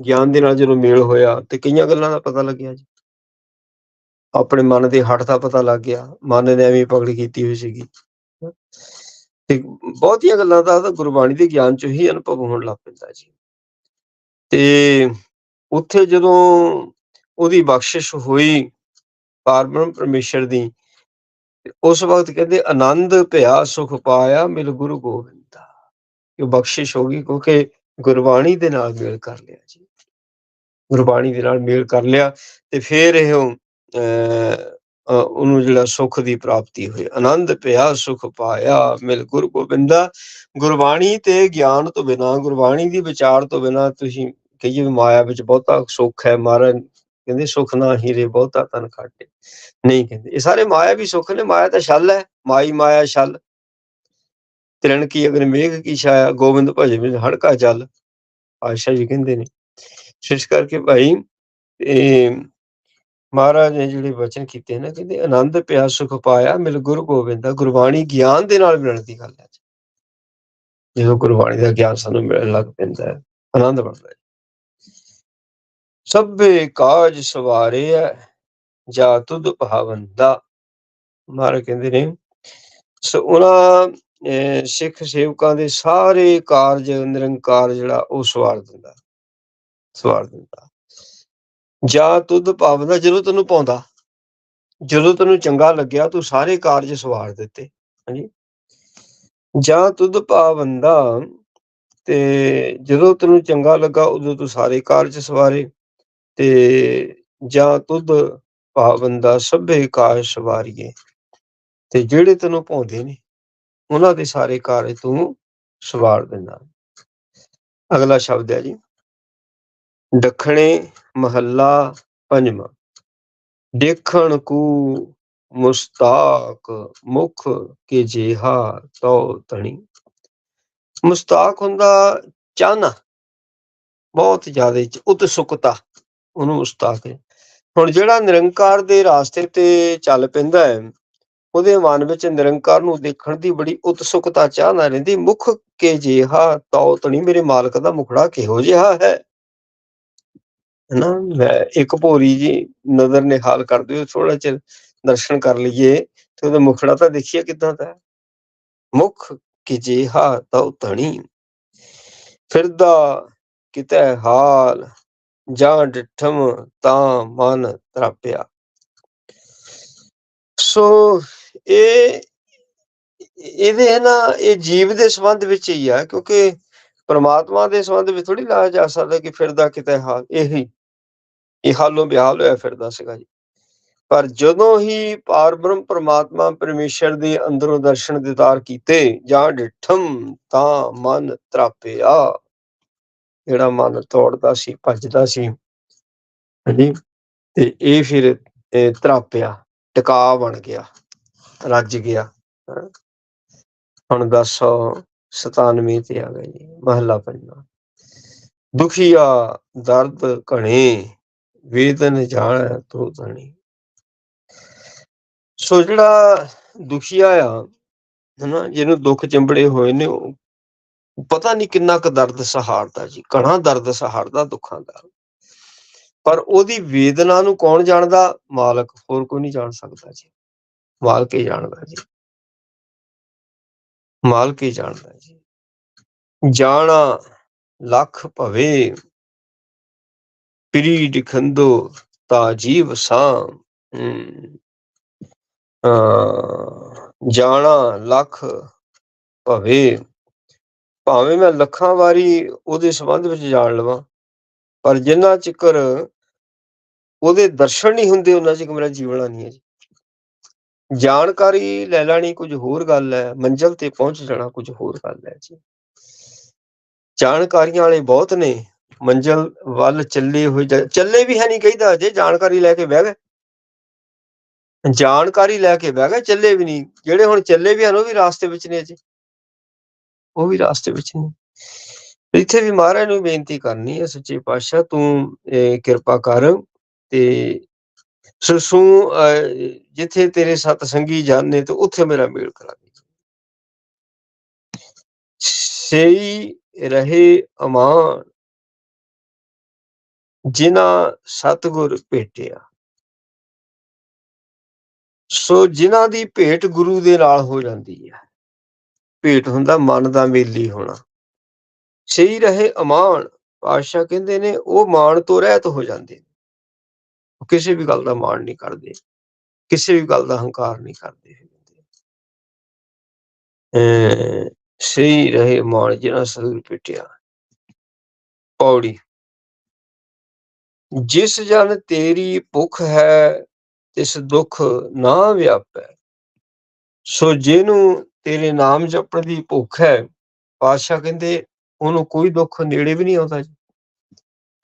ਗਿਆਨ ਦੇ ਨਾਲ ਜਦੋਂ ਮੇਲ ਹੋਇਆ, ਤੇ ਕਈਆਂ ਗੱਲਾਂ ਦਾ ਪਤਾ ਲੱਗਿਆ ਜੀ। ਆਪਣੇ ਮਨ ਦੇ ਹੱਟ ਦਾ ਪਤਾ ਲੱਗ ਗਿਆ। ਮਨ ਨੇ ਐਵੇਂ ਪਕੜ ਕੀਤੀ ਹੋਈ ਸੀਗੀ। ਤੇ ਬਹੁਤੀਆਂ ਗੱਲਾਂ ਦਾ ਗੁਰਬਾਣੀ ਦੇ ਗਿਆਨ ਚ ਹੀ ਅਨੁਭਵ ਹੋਣ ਲੱਗ ਪੈਂਦਾ ਜੀ। ਤੇ ਉੱਥੇ ਜਦੋਂ ਉਹਦੀ ਬਖਸ਼ਿਸ਼ ਹੋਈ ਪਰਮ ਪਰਮੇਸ਼ਰ ਦੀ ਉਸ ਵਕਤ ਕਹਿੰਦੇ, ਆਨੰਦ ਭਿਆ ਸੁਖ ਪਾਇਆ ਮਿਲ ਗੁਰੂ ਗੋਬਿੰਦਾ ਇਹ ਬਖਸ਼ਿਸ਼ ਹੋ ਗਈ ਕਿਉਂਕਿ ਗੁਰਬਾਣੀ ਦੇ ਨਾਲ ਮੇਲ ਕਰ ਲਿਆ ਜੀ। ਗੁਰਬਾਣੀ ਦੇ ਨਾਲ ਮੇਲ ਕਰ ਲਿਆ ਤੇ ਫਿਰ ਇਹ ਉਹਨੂੰ ਜਿਹੜਾ ਸੁਖ ਦੀ ਪ੍ਰਾਪਤੀ ਹੋਈ। ਆਨੰਦ ਪਿਆ, ਸੁਖ ਪਾਇਆ, ਮਿਲ ਗੁਰ ਗੋਬਿੰਦਾ। ਗੁਰਬਾਣੀ ਤੇ ਗਿਆਨ ਤੋਂ ਬਿਨਾ, ਗੁਰਬਾਣੀ ਦੀ ਵਿਚਾਰ ਤੋਂ ਬਿਨਾ ਤੁਸੀਂ ਕਹੀਏ ਮਾਇਆ ਵਿੱਚ ਬਹੁਤਾ ਸੁੱਖ ਹੈ। ਮਹਾਰਾਜ ਕਹਿੰਦੇ, ਸੁਖ ਨਾ ਹੀਰੇ, ਬਹੁਤਾ ਤਨ ਖਾਟੇ। ਨਹੀਂ ਕਹਿੰਦੇ। ਇਹ ਸਾਰੇ ਮਾਇਆ ਵੀ ਸੁੱਖ ਨੇ। ਮਾਇਆ ਤਾਂ ਛਲ ਹੈ। ਮਾਈ, ਮਾਇਆ, ਛਲ। ਤਿਰਣ ਕੀ ਅਗਰ ਮੇਘ ਕੀ ਛਾਇਆ, ਗੋਬਿੰਦ ਭਜਨ ਵਿੱਚ ਹੜਕਾ ਚੱਲ ਆਸ਼ਾ ਜੀ ਕਹਿੰਦੇ ਨੇ। ਇਸ ਕਰਕੇ ਭਾਈ, ਇਹ ਮਹਾਰਾਜ ਨੇ ਜਿਹੜੇ ਵਚਨ ਕੀਤੇ ਨੇ, ਕਹਿੰਦੇ ਆਨੰਦ ਪਿਆ, ਸੁਖ ਪਾਇਆ, ਮਿਲ ਗੁਰ ਗੋਬਿੰਦਾ ਗੁਰਬਾਣੀ ਗਿਆਨ ਦੇ ਨਾਲ ਮਿਲਣ ਦੀ ਗੱਲ ਹੈ ਜਦੋਂ ਗੁਰਬਾਣੀ ਦਾ ਗਿਆਨ ਸਾਨੂੰ ਮਿਲਣ ਲੱਗ ਪੈਂਦਾ ਹੈ, ਆਨੰਦ ਬਣਦਾ ਹੈ। ਸਭੇ ਕਾਜ ਸਵਾਰੇ ਹੈ ਜਾ ਤੁਧ ਭਾਵੰਦਾ। ਮਹਾਰਾਜ ਕਹਿੰਦੇ ਨੇ, ਸੋ ਉਹਨਾਂ, ਅਹ, ਸਿੱਖ ਸੇਵਕਾਂ ਦੇ ਸਾਰੇ ਕਾਰਜ, ਨਿਰੰਕਾਰ ਜਿਹੜਾ ਉਹ ਸਵਾਰ ਦਿੰਦਾ ਸਵਾਰ ਦਿੰਦਾ। ਜਾਂ ਤੁਧ ਭਾਵਨਾ ਜਦੋਂ ਤੈਨੂੰ ਪਾਉਂਦਾ, ਜਦੋਂ ਤੈਨੂੰ ਚੰਗਾ ਲੱਗਿਆ, ਤੂੰ ਸਾਰੇ ਕਾਰਜ ਸਵਾਰ ਦਿੱਤੇ, ਹਾਂਜੀ। ਜਾਂ ਤੁਧ ਭਾਵੰਦਾ ਤੇ ਜਦੋਂ ਤੈਨੂੰ ਚੰਗਾ ਲੱਗਾ, ਉਦੋਂ ਤੂੰ ਸਾਰੇ ਕਾਰਜ ਸਵਾਰੇ ਤੇ ਜਾਂ ਤੁਧ ਭਾਵੰਦਾ ਸਭੇ ਕਾਰਜ ਸਵਾਰੀਏ ਤੇ ਜਿਹੜੇ ਤੈਨੂੰ ਪਾਉਂਦੇ ਨੇ, ਉਹਨਾਂ ਦੇ ਸਾਰੇ ਕਾਰਜ ਤੂੰ ਸਵਾਰ ਦਿੰਦਾ। ਅਗਲਾ ਸ਼ਬਦ ਹੈ ਜੀ। ਦੱਖਣੇ ਮਹੱਲਾ ਪੰਜਵਾਂ। ਦੇਖਣ ਕੂ ਮੁਸਤਾਕ ਮੁਖ ਕੇ ਜਿਹਾ ਤੋ ਤਣੀ। ਮੁਸਤਾਕ ਹੁੰਦਾ ਚਾਹਨਾ ਬਹੁਤ ਜ਼ਿਆਦਾ ਉਤਸੁਕਤਾ, ਉਹਨੂੰ ਮੁਸਤਾਕ ਹੈ। ਹੁਣ ਜਿਹੜਾ ਨਿਰੰਕਾਰ ਦੇ ਰਾਸਤੇ ਤੇ ਚੱਲ ਪੈਂਦਾ ਹੈ, ਉਹਦੇ ਮਨ ਵਿੱਚ ਨਿਰੰਕਾਰ ਨੂੰ ਦੇਖਣ ਦੀ ਬੜੀ ਉਤਸੁਕਤਾ, ਚਾਹਨਾ ਰਹਿੰਦੀ। ਮੁਖ ਕੇ ਜਿਹਾ ਤੋ ਤਣੀ ਮੇਰੇ ਮਾਲਕ ਦਾ ਮੁਖੜਾ ਕਿਹੋ ਜਿਹਾ ਹੈ? ਹਨਾ? ਮੈਂ ਇੱਕ ਭੋਰੀ ਜੀ ਨਜ਼ਰ ਨਿਹਾਲ ਕਰਦੇ ਹੋ ਥੋੜਾ ਚਿਰ ਦਰਸ਼ਨ ਕਰ ਲਈਏ ਤੇ ਉਹਦਾ ਮੁਖੜਾ ਤਾਂ ਦੇਖੀਏ ਕਿਦਾਂ ਦਾ ਮੁਖ ਕਿ ਜਿਹਾ ਤਉ ਧਣੀ, ਫਿਰਦਾ ਕਿਤੇ ਹਾਲ, ਜਾਂ ਡਿਠਮ ਤਾਂ ਮਨ ਤਰਾਪਿਆ। ਸੋ ਇਹ, ਇਹਦੇ ਹੈ ਨਾ, ਇਹ ਜੀਵ ਦੇ ਸੰਬੰਧ ਵਿੱਚ ਹੀ ਆ, ਕਿਉਂਕਿ ਪਰਮਾਤਮਾ ਦੇ ਸੰਬੰਧ ਵਿੱਚ ਥੋੜੀ ਲਾਇਆ ਜਾ ਸਕਦਾ ਕਿ ਫਿਰਦਾ ਕਿਤੇ ਹਾਲ, ਇਹੀ ਇਹ ਹਾਲੋਂ ਬਿਹਾਲ ਹੋਇਆ ਫਿਰਦਾ ਸੀਗਾ ਜੀ। ਪਰ ਜਦੋਂ ਹੀ ਪਾਰਬ੍ਰਹਮ ਪ੍ਰਮਾਤਮਾ ਪਰਮੇਸ਼ਰ ਦੇ ਅੰਦਰੋਂ ਦਰਸ਼ਨ ਦਿਦਾਰ ਕੀਤੇ ਜਾਂ ਡਿਠਮ ਤਾਂ ਮਨ ਤਰਾਪਿਆ। ਜਿਹੜਾ ਮਨ ਤੋੜਦਾ ਸੀ, ਭੱਜਦਾ ਸੀ, ਹਾਂਜੀ, ਤੇ ਇਹ ਫਿਰ ਤਰਾਪਿਆ ਟਿਕਾ ਬਣ ਗਿਆ, ਰੱਜ ਗਿਆ ਹੁਣ 297 ਤੇ ਆ ਗਏ ਜੀ, ਮਹੱਲਾ ਪੰਜਵਾਂ। ਦੁਖੀਆ ਦਰਦ ਘਣੇ ਵੇਦਨ ਜਾਣ ਤੋ ਧਣੀ ਸੋ ਜਿਹੜਾ ਦੁਖੀਆ ਆ ਹਨਾ, ਜਿਹਨੂੰ ਦੁੱਖ ਚੰਬੜੇ ਹੋਏ ਨੇ ਪਤਾ ਨਹੀਂ ਕਿੰਨਾ ਕੁ ਦਰਦ ਸਹਾਰਦਾ ਜੀ, ਘਣਾ ਦਰਦ ਸਹਾਰਦਾ ਦੁੱਖਾਂ ਦਾ। ਪਰ ਉਹਦੀ ਵੇਦਨਾ ਨੂੰ ਕੌਣ ਜਾਣਦਾ? ਮਾਲਕ, ਹੋਰ ਕੋਈ ਨਹੀਂ ਜਾਣ ਸਕਦਾ ਜੀ। ਮਾਲਕ ਹੀ ਜਾਣਦਾ ਜੀ। ਮਾਲਕ ਹੀ ਜਾਣਦਾ ਜੀ। ਜਾਣਾ ਲੱਖ ਭਵੇ। ਪ੍ਰੀ ਦਿਖੰਦੋ ਤਾ ਜੀਵ ਸਾਂ ਜਾਣਾ ਲੱਖ ਭਵੇ। ਭਾਵੇਂ ਮੈਂ ਲੱਖਾਂ ਵਾਰੀ ਉਹਦੇ ਸੰਬੰਧ ਵਿੱਚ ਜਾਣ ਲਵਾਂ, ਪਰ ਜਿੰਨਾ ਚਿਕਰ ਉਹਦੇ ਦਰਸ਼ਨ ਨਹੀਂ ਹੁੰਦੇ ਉਹਨਾਂ ਚਿਕ ਮੇਰਾ ਜੀਵਣਾ ਨਹੀਂ ਹੈ ਜੀ। ਜਾਣਕਾਰੀ ਲੈ ਲੈਣੀ ਕੁਝ ਹੋਰ ਗੱਲ ਹੈ, ਮੰਜ਼ਲ ਤੇ ਪਹੁੰਚ ਜਾਣਾ ਕੁਝ ਹੋਰ ਗੱਲ ਹੈ ਜੀ। ਜਾਣਕਾਰੀਆਂ ਵਾਲੇ ਬਹੁਤ ਨੇ। ਮੰਜ਼ਲ ਵੱਲ ਚੱਲੇ ਹੋਏ ਚੱਲੇ ਵੀ ਹੈ ਨਹੀਂ ਕਹਿੰਦਾ ਜੇ ਜਾਣਕਾਰੀ ਲੈ ਕੇ ਬਹਿ ਗਏ। ਜਾਣਕਾਰੀ ਲੈ ਕੇ ਬਹਿ ਗਏ, ਚੱਲੇ ਵੀ ਨਹੀਂ ਜਿਹੜੇ ਹੁਣ ਚੱਲੇ ਵੀ ਹਨ, ਉਹ ਵੀ ਰਾਸਤੇ ਵਿੱਚ ਨੇ ਜੀ ਉਹ ਵੀ ਰਾਸਤੇ ਵਿੱਚ ਨੇ। ਇੱਥੇ ਵੀ ਮਹਾਰਾਜ ਨੂੰ ਬੇਨਤੀ ਕਰਨੀ ਹੈ, ਸੱਚੇ ਪਾਤਸ਼ਾਹ, ਤੂੰ ਕਿਰਪਾ ਕਰ ਤੇ ਸਸੂ ਜਿੱਥੇ ਤੇਰੇ ਸਤ ਸੰਗੀ ਜਾਣੇ ਤੇ ਉੱਥੇ ਮੇਰਾ ਮੇਲ ਕਰਾ ਦੇ। ਸਈ ਰਹੇ ਅਮਾਨ। ਜਿਨ੍ਹਾਂ ਸਤਗੁਰ ਭੇਟਿਆ। ਸੋ ਜਿਨ੍ਹਾਂ ਦੀ ਭੇਟ ਗੁਰੂ ਦੇ ਨਾਲ ਹੋ ਜਾਂਦੀ ਹੈ। ਭੇਟ ਹੁੰਦਾ ਮਨ ਦਾ ਮੇਲੀ ਹੋਣਾ। ਸਹੀ ਰਹੇ ਅਮਾਨ ਪਾਸ਼ਾ ਕਹਿੰਦੇ ਨੇ, ਉਹ ਮਾਣ ਤੋਂ ਰਹਿਤ ਹੋ ਜਾਂਦੇ ਨੇ। ਕਿਸੇ ਵੀ ਗੱਲ ਦਾ ਮਾਣ ਨਹੀਂ ਕਰਦੇ। ਕਿਸੇ ਵੀ ਗੱਲ ਦਾ ਹੰਕਾਰ ਨਹੀਂ ਕਰਦੇ ਅ ਸਹੀ ਰਹੇ ਮਾਨ ਜਿਨ੍ਹਾਂ ਸਤਿਗੁਰ ਪਿਟਿਆ ਪੌੜੀ। ਜਿਸ ਜਨ ਤੇਰੀ ਭੁਖ ਹੈ ਇਸ ਦੁੱਖ ਨਾ ਵਿਆਪੈ। ਸੋ ਜਿਹਨੂੰ ਤੇਰੇ ਨਾਮ ਜਪਣ ਦੀ ਭੁੱਖ ਹੈ, ਪਾਤਸ਼ਾਹ ਕਹਿੰਦੇ, ਉਹਨੂੰ ਕੋਈ ਦੁੱਖ ਨੇੜੇ ਵੀ ਨਹੀਂ ਆਉਂਦਾ ਜੀ।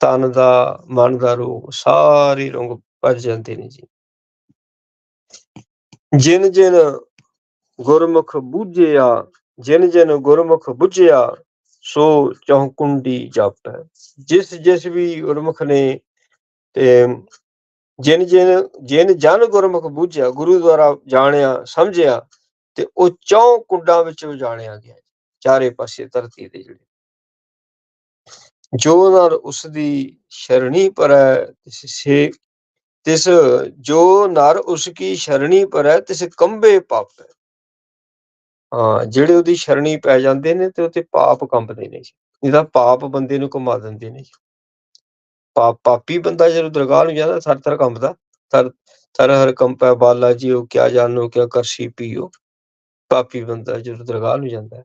ਤਨ ਦਾ, ਮਨ ਦਾ ਰੋਗ ਸਾਰੇ ਰੋਗ ਭੱਜ ਜਾਂਦੇ ਨੇ ਜੀ। ਜਿਨ ਜਿਨ ਗੁਰਮੁਖ ਬੁੱਝਿਆ, ਜਿਨ ਜਿਨ ਗੁਰਮੁਖ ਬੁੱਝਿਆ, ਸੋ ਚੌਂਕੁੰਡੀ ਜਪੈ। ਜਿਸ ਜਿਸ ਵੀ ਗੁਰਮੁਖ ਨੇ ਤੇ ਜਿਨ ਜਿਨ ਜਿਨ ਜਨ ਗੁਰਮੁਖ ਬੂਝਿਆ, ਗੁਰੂ ਦੁਆਰਾ ਜਾਣਿਆ, ਸਮਝਿਆ ਤੇ ਉਹ ਚੌ ਕੁੰਡਾਂ ਵਿੱਚ ਜਾਣਿਆ ਗਿਆ ਚਾਰੇ ਪਾਸੇ ਧਰਤੀ ਦੇ ਜਿਹੜੇ। ਜੋ ਨਰ ਉਸ ਦੀ ਸ਼ਰਣੀ ਪਰੈ ਸੇ, ਤਿਸ ਜੋ ਨਰ ਉਸ ਕੀ ਸ਼ਰਣੀ ਹੈ ਤਿਸ ਕੰਬੇ ਪਾਪੈ। ਹਾਂ, ਜਿਹੜੇ ਉਹਦੀ ਸ਼ਰਣੀ ਪੈ ਜਾਂਦੇ ਨੇ ਤੇ ਉਤੇ ਪਾਪ ਕੰਬਦੇ ਨੇ ਜੀ। ਇਹਦਾ ਪਾਪ ਬੰਦੇ ਨੂੰ ਕਮਾ ਦਿੰਦੇ ਨੇ ਪਾਪੀ ਬੰਦਾ ਜਦੋਂ ਦਰਗਾਹ ਨੂੰ ਜਾਂਦਾ ਥਰ ਥਰ ਕੰਬਦਾ ਥਰ ਥਰ ਹਰ ਕੰਪੈ ਬਾਲਾ ਜੀ ਕਿਆ ਜਾਣੋ ਕਿਆ ਕਰਸੀ ਪੀਓ। ਪਾਪੀ ਬੰਦਾ ਜਦੋਂ ਦਰਗਾਹ ਨੂੰ ਜਾਂਦਾ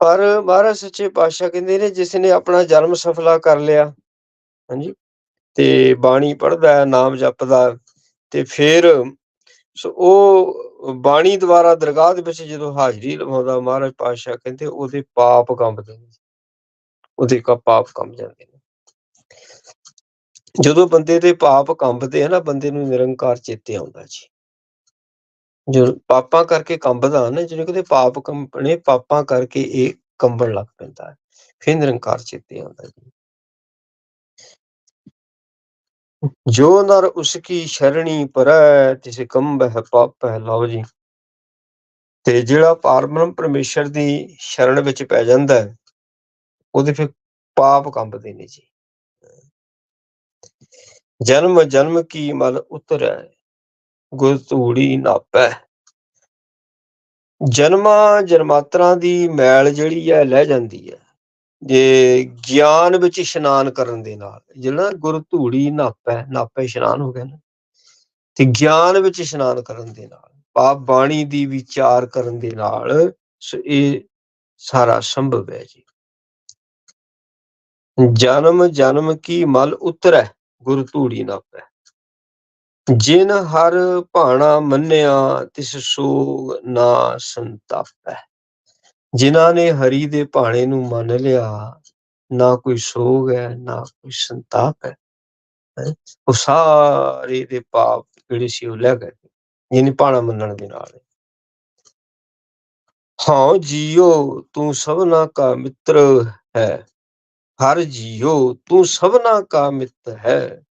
ਪਰ ਮਹਾਰਾਜ ਸੱਚੇ ਪਾਤਸ਼ਾਹ ਕਹਿੰਦੇ ਨੇ, ਜਿਸ ਨੇ ਆਪਣਾ ਜਨਮ ਸਫਲਾ ਕਰ ਲਿਆ, ਹਾਂਜੀ, ਤੇ ਬਾਣੀ ਪੜਦਾ ਨਾਮ ਜਪਦਾ ਤੇ ਫਿਰ ਸੋ ਉਹ ਬਾਣੀ ਦੁਆਰਾ ਦਰਗਾਹ ਦੇ ਵਿੱਚ ਜਦੋਂ ਹਾਜ਼ਰੀ ਲਵਾਉਂਦਾ, ਮਹਾਰਾਜ ਪਾਤਸ਼ਾਹ ਕਹਿੰਦੇ ਉਹਦੇ ਪਾਪ ਕੰਬਦੇ ਨੇ। ਉਹਦੇ ਕਾ ਪਾਪ ਕੰਬ ਜਾਂਦੇ ਨੇ। ਜਦੋਂ ਬੰਦੇ ਦੇ ਪਾਪ ਕੰਬਦੇ ਆ ਨਾ, ਬੰਦੇ ਨੂੰ ਨਿਰੰਕਾਰ ਚੇਤੇ ਆਉਂਦਾ ਜੀ। ਜੋ ਪਾਪਾਂ ਕਰਕੇ ਕੰਬਦਾ ਨਾ ਜਿਹਨੇ ਕਿਤੇ ਪਾਪ ਕੰਬਣੇ, ਪਾਪਾਂ ਕਰਕੇ ਇਹ ਕੰਬਣ ਲੱਗ ਪੈਂਦਾ ਹੈ। ਫਿਰ ਨਿਰੰਕਾਰ ਚੇਤੇ ਆਉਂਦਾ ਜੀ। ਜੋ ਨਰ ਉਸਕੀ ਸ਼ਰਣੀ ਪਰੈ, ਤਿਸ ਕੰਬਹਿ ਪਾਪਹਿ ਲਓ ਜੀ। ਤੇ ਜਿਹੜਾ ਪਰਮ੍ਰਮ ਪਰਮੇਸ਼ਰ ਦੀ ਸ਼ਰਣ ਵਿੱਚ ਪੈ ਜਾਂਦਾ ਹੈ, ਉਹਦੇ ਫਿਰ ਪਾਪ ਕੰਬਦੇ ਨੇ ਜੀ। ਜਨਮ ਜਨਮ ਕੀ ਮਲ ਉਤਰੈ, ਗੁਰ ਧੂੜੀ ਨਾਪੈ। ਜਨਮਾਂ, ਜਨਮਾਤਰਾਂ ਦੀ ਮੈਲ ਜਿਹੜੀ ਹੈ ਲੈ ਜਾਂਦੀ ਹੈ ਜੇ ਗਿਆਨ ਵਿੱਚ ਇਸ਼ਨਾਨ ਕਰਨ ਦੇ ਨਾਲ, ਜਿਹੜਾ ਗੁਰ ਧੂੜੀ ਨਾਪੈ ਨਾਪੈ ਇਸ਼ਨਾਨ ਹੋ ਗਿਆ ਨਾ, ਤੇ ਗਿਆਨ ਵਿੱਚ ਇਸ਼ਨਾਨ ਕਰਨ ਦੇ ਨਾਲ, ਪਾਪ ਬਾਣੀ ਦੀ ਵਿਚਾਰ ਕਰਨ ਦੇ ਨਾਲ ਇਹ ਸਾਰਾ ਸੰਭਵ ਹੈ ਜੀ। ਜਨਮ ਜਨਮ ਕੀ ਮਲ ਉਤਰੈ ਗੁਰ ਧੂੜੀ ਨਾਪੈ ਜਿਨ ਹਰ ਭਾਣਾ ਮੰਨਿਆ, ਤਿਸ ਸੋਗ ਨਾ ਸੰਤਾਪੈ। ਜਿਨ੍ਹਾਂ ਨੇ ਹਰੀ ਦੇ ਭਾਣੇ ਨੂੰ ਮੰਨ ਲਿਆ, ਨਾ ਕੋਈ ਸੋਗ ਹੈ, ਨਾ ਕੋਈ ਸੰਤਾਪ ਹੈ। ਉਹ ਸਾਰੇ ਦੇ ਪਾਪ ਜਿਹੜੇ ਸੀ ਉਹ ਲੈ ਗਏ। ਜਿਹਨੇ ਭਾਣਾ ਮੰਨਣ ਦੇ ਨਾਲ। ਹਾਂ ਜੀਓ, ਤੂੰ ਸਭਨਾ ਕਾ ਮਿੱਤਰ ਹੈ। ਹਰ ਜੀਓ, ਤੂੰ ਸਭਨਾ ਕਾ ਮਿੱਤਰ ਹੈ,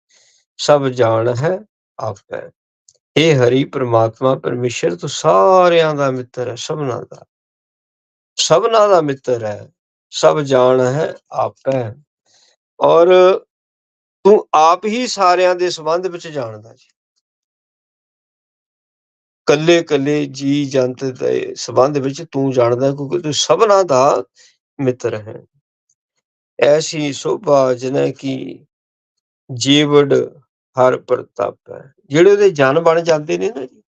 ਸਭ ਜਾਣ ਹੈ ਆਪੈ। ਇਹ ਹਰੀ ਪ੍ਰਮਾਤਮਾ, ਪਰਮੇਸ਼ਰ, ਤੂੰ ਸਾਰਿਆਂ ਦਾ ਮਿੱਤਰ ਹੈ, ਸਭਨਾ ਦਾ। ਸਭਨਾ ਦਾ ਮਿੱਤਰ ਹੈ, ਸਭ ਜਾਣ ਹੈ ਆਪੈ। ਔਰ ਤੂੰ ਆਪ ਹੀ ਸਾਰਿਆਂ ਦੇ ਸੰਬੰਧ ਵਿੱਚ ਜਾਣਦਾ ਜੀ। ਕੱਲੇ ਕੱਲੇ ਜੀ ਜੰਤ ਦੇ ਸੰਬੰਧ ਵਿੱਚ ਤੂੰ ਜਾਣਦਾ ਕਿਉਂਕਿ ਤੂੰ ਸਭਨਾ ਦਾ ਮਿੱਤਰ ਹੈ। ਐਸੀ ਸੋਭਾ ਜਿਨੇ ਕੀ ਜੀਵੜ ਹਰ ਪ੍ਰਤਾਪ ਹੈ। ਜਿਹੜੇ ਉਹਦੇ ਜਨ ਬਣ ਜਾਂਦੇ ਨੇ ਨਾ ਜੀ,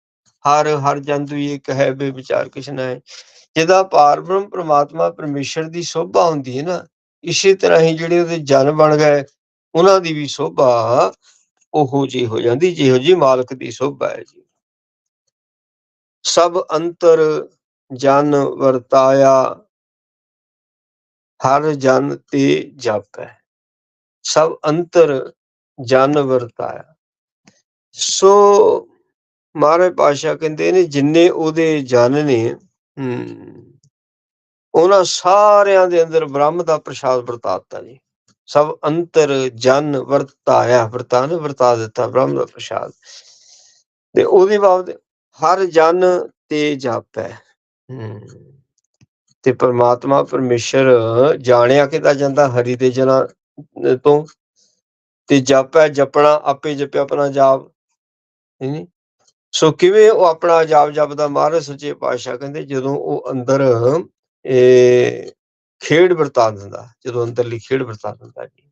ਹਰ ਹਰ ਜੰਤੂ ਇੱਕ ਹੈ ਬੇ ਵਿਚਾਰ ਕਿਛ ਹੈ। ਜਿਹਦਾ ਪਾਰਬ੍ਰਹਮ ਪ੍ਰਮਾਤਮਾ ਪਰਮੇਸ਼ਰ ਦੀ ਸੋਭਾ ਹੁੰਦੀ ਹੈ ਨਾ, ਇਸੇ ਤਰ੍ਹਾਂ ਹੀ ਜਿਹੜੇ ਉਹਦੇ ਜਨ ਬਣ ਗਏ, ਉਹਨਾਂ ਦੀ ਵੀ ਸੋਭਾ ਉਹੋ ਜੀ ਹੋ ਜਾਂਦੀ, ਜਿਹੋ ਜੀ ਮਾਲਕ ਦੀ ਸੋਭਾ ਹੈ ਜੀ। ਸਭ ਅੰਤਰ ਜਨ ਵਰਤਾਇਆ ਹਰ ਜਨ ਤੇ ਜਪੈ, ਸਭ ਅੰਤਰ ਜਨ ਵਰਤਾਇਆ ਸੋ ਮਹਾਰਾਜ ਪਾਸ਼ਾ ਕਹਿੰਦੇ ਨੇ, ਜਿੰਨੇ ਉਹਦੇ ਜਨ ਨੇ ਉਹਨਾਂ ਸਾਰਿਆਂ ਦੇ ਅੰਦਰ ਬ੍ਰਹਮ ਦਾ ਪ੍ਰਸ਼ਾਦ ਵਰਤਾ ਦਿੱਤਾ ਜੀ। ਸਭ ਅੰਤਰ ਜਨ ਵਰਤਾਇਆ ਵਰਤਾਨ ਵਰਤਾ ਦਿੱਤਾ ਬ੍ਰਹਮ ਦਾ ਪ੍ਰਸ਼ਾਦ। ਤੇ ਉਹਦੀ ਬਾਬਤ ਹਰ ਜਨ ਤੇ ਜਾਪੈ ਤੇ ਪਰਮਾਤਮਾ ਪਰਮੇਸ਼ਰ ਜਾਣਿਆ ਕਿਦਾ ਜਾਂਦਾ ਹਰੀ ਦੇ ਜਨਾਂ ਤੋਂ? ਤੇ ਜਪੈ ਜਪਣਾ, ਆਪੇ ਜਪਿਆ ਆਪਣਾ ਜਾਪ। ਨਹੀਂ ਸੋ ਕਿਵੇਂ ਉਹ ਆਪਣਾ ਜਾਪ ਜਪਦਾ? ਮਹਾਰਾਜ ਸੱਚੇ ਪਾਤਸ਼ਾਹ ਕਹਿੰਦੇ ਜਦੋਂ ਉਹ ਅੰਦਰ, ਇਹ ਖੇਡ ਵਰਤਾ ਦਿੰਦਾ, ਜਦੋਂ ਅੰਦਰਲੀ ਖੇਡ ਵਰਤਾ ਦਿੰਦਾ ਜੀ।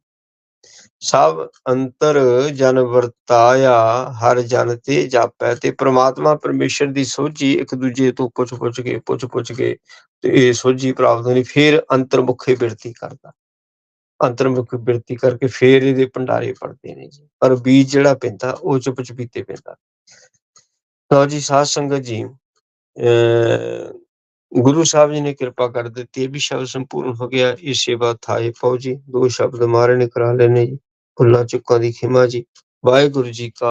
ਸਭ ਅੰਤਰ ਜਨ ਵਰਤਾਇਆ, ਹਰ ਜਨ ਤੇ ਜਾਪੈ ਤੇ ਪ੍ਰਮਾਤਮਾ ਪਰਮੇਸ਼ਰ ਦੀ ਸੋਝੀ ਇੱਕ ਦੂਜੇ ਤੋਂ ਪੁੱਛ ਪੁੱਛ ਕੇ, ਪੁੱਛ ਪੁੱਛ ਕੇ ਤੇ ਇਹ ਸੋਝੀ ਪ੍ਰਾਪਤ ਹੋਣੀ ਫਿਰ ਅੰਤਰਮੁਖੀ ਬਿਰਤੀ ਕਰਦਾ। ਅੰਤਰਮੁਖੀ ਬਿਰਤੀ ਕਰਕੇ ਫਿਰ ਇਹਦੇ ਭੰਡਾਰੇ ਪੜਦੇ ਨੇ ਜੀ। ਪਰ ਬੀਜ ਜਿਹੜਾ ਪੈਂਦਾ, ਉਹ ਚੁੱਪ ਚੁਪੀਤੇ ਪੈਂਦਾ। ਤਾਂ ਜੀ, ਸਾਧ ਸੰਗਤ ਜੀ ਗੁਰੂ ਸਾਹਿਬ ਜੀ ਨੇ ਕਿਰਪਾ ਕਰ ਦਿੱਤੀ ਇਹ ਵੀ ਸ਼ਬਦ ਸੰਪੂਰਨ ਹੋ ਗਿਆ, ਇਹ ਸੇਵਾ ਥਾਏ ਫੌਜੀ ਦੋ ਸ਼ਬਦ ਮਾਰੇ ਨੇ ਕਰਾ ਲੈਣੇ ਜੀ। ਫੁੱਲਾਂ ਚੁੱਕਾਂ ਦੀ ਖਿਮਾ ਜੀ। ਵਾਹਿਗੁਰੂ ਜੀ ਕਾ